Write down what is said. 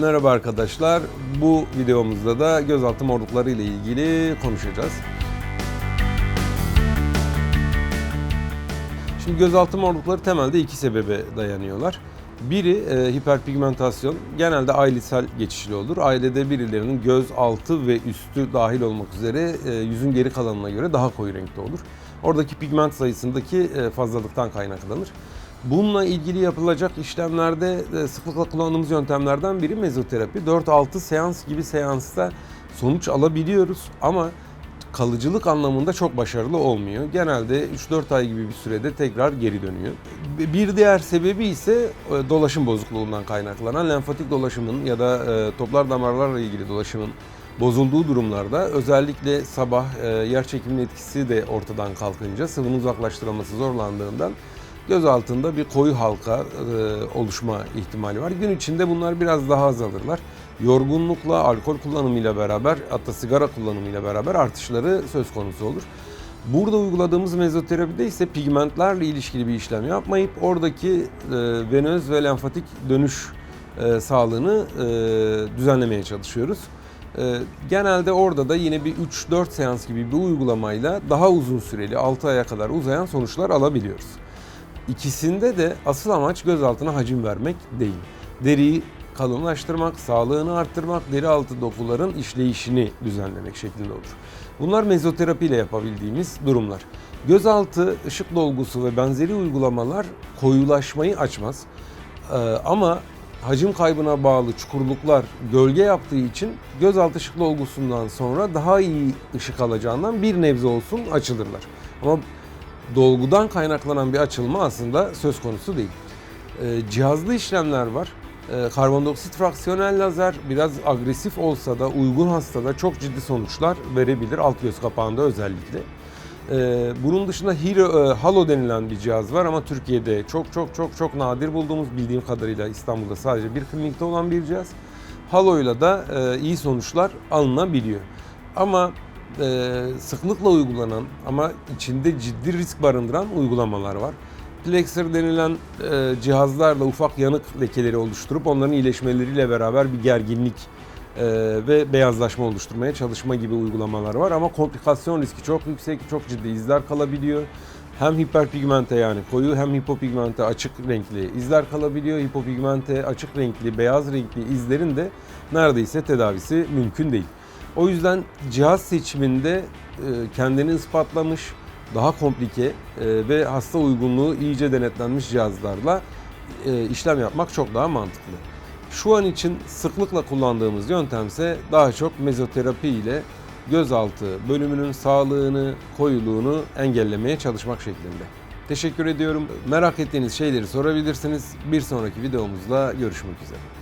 Merhaba arkadaşlar. Bu videomuzda da gözaltı morlukları ile ilgili konuşacağız. Şimdi gözaltı morlukları temelde iki sebebe dayanıyorlar. Biri e, hiperpigmentasyon. Genelde ailesel geçişli olur. Ailede birilerinin göz altı ve üstü dahil olmak üzere e, yüzün geri kalanına göre daha koyu renkte olur. Oradaki pigment sayısındaki e, fazlalıktan kaynaklanır. Bununla ilgili yapılacak işlemlerde e, sıklıkla kullandığımız yöntemlerden biri mezoterapi. 4-6 seans gibi seansta sonuç alabiliyoruz ama kalıcılık anlamında çok başarılı olmuyor. Genelde 3-4 ay gibi bir sürede tekrar geri dönüyor. Bir diğer sebebi ise e, dolaşım bozukluğundan kaynaklanan lenfatik dolaşımın ya da e, toplar damarlarla ilgili dolaşımın bozulduğu durumlarda özellikle sabah yer çekiminin etkisi de ortadan kalkınca sıvının uzaklaştırılması zorlandığından göz altında bir koyu halka e, oluşma ihtimali var. Gün içinde bunlar biraz daha azalırlar. Yorgunlukla, alkol kullanımıyla beraber, hatta sigara kullanımıyla beraber artışları söz konusu olur. Burada uyguladığımız mezoterapide ise pigmentlerle ilişkili bir işlem yapmayıp oradaki e, venöz ve lenfatik dönüş e, sağlığını düzenlemeye çalışıyoruz. Genelde orada da yine bir 3-4 seans gibi bir uygulamayla daha uzun süreli 6 aya kadar uzayan sonuçlar alabiliyoruz. İkisinde de asıl amaç gözaltına hacim vermek değil. Deriyi kalınlaştırmak, sağlığını arttırmak, deri altı dokuların işleyişini düzenlemek şeklinde olur. Bunlar mezoterapi ile yapabildiğimiz durumlar. Gözaltı ışık dolgusu ve benzeri uygulamalar koyulaşmayı açmaz. Ee, ama hacim kaybına bağlı çukurluklar gölge yaptığı için gözaltı ışık dolgusundan sonra daha iyi ışık alacağından bir nebze olsun açılırlar. Ama dolgudan kaynaklanan bir açılma aslında söz konusu değil. Ee, cihazlı işlemler var. Ee, karbondioksit fraksiyonel lazer biraz agresif olsa da uygun hastada çok ciddi sonuçlar verebilir alt göz kapağında özellikle. Ee, bunun dışında Hero, e, Halo denilen bir cihaz var ama Türkiye'de çok çok çok çok nadir bulduğumuz bildiğim kadarıyla İstanbul'da sadece bir klinikte olan bir cihaz. Halo'yla da e, iyi sonuçlar alınabiliyor. Ama e, sıklıkla uygulanan ama içinde ciddi risk barındıran uygulamalar var. Plexer denilen e, cihazlarla ufak yanık lekeleri oluşturup onların iyileşmeleriyle beraber bir gerginlik e, ve beyazlaşma oluşturmaya çalışma gibi uygulamalar var. Ama komplikasyon riski çok yüksek, çok ciddi izler kalabiliyor. Hem hiperpigmente yani koyu hem hipopigmente açık renkli izler kalabiliyor. Hipopigmente açık renkli, beyaz renkli izlerin de neredeyse tedavisi mümkün değil. O yüzden cihaz seçiminde e, kendini ispatlamış, daha komplike e, ve hasta uygunluğu iyice denetlenmiş cihazlarla e, işlem yapmak çok daha mantıklı. Şu an için sıklıkla kullandığımız yöntemse daha çok mezoterapi ile gözaltı bölümünün sağlığını, koyuluğunu engellemeye çalışmak şeklinde. Teşekkür ediyorum. Merak ettiğiniz şeyleri sorabilirsiniz. Bir sonraki videomuzda görüşmek üzere.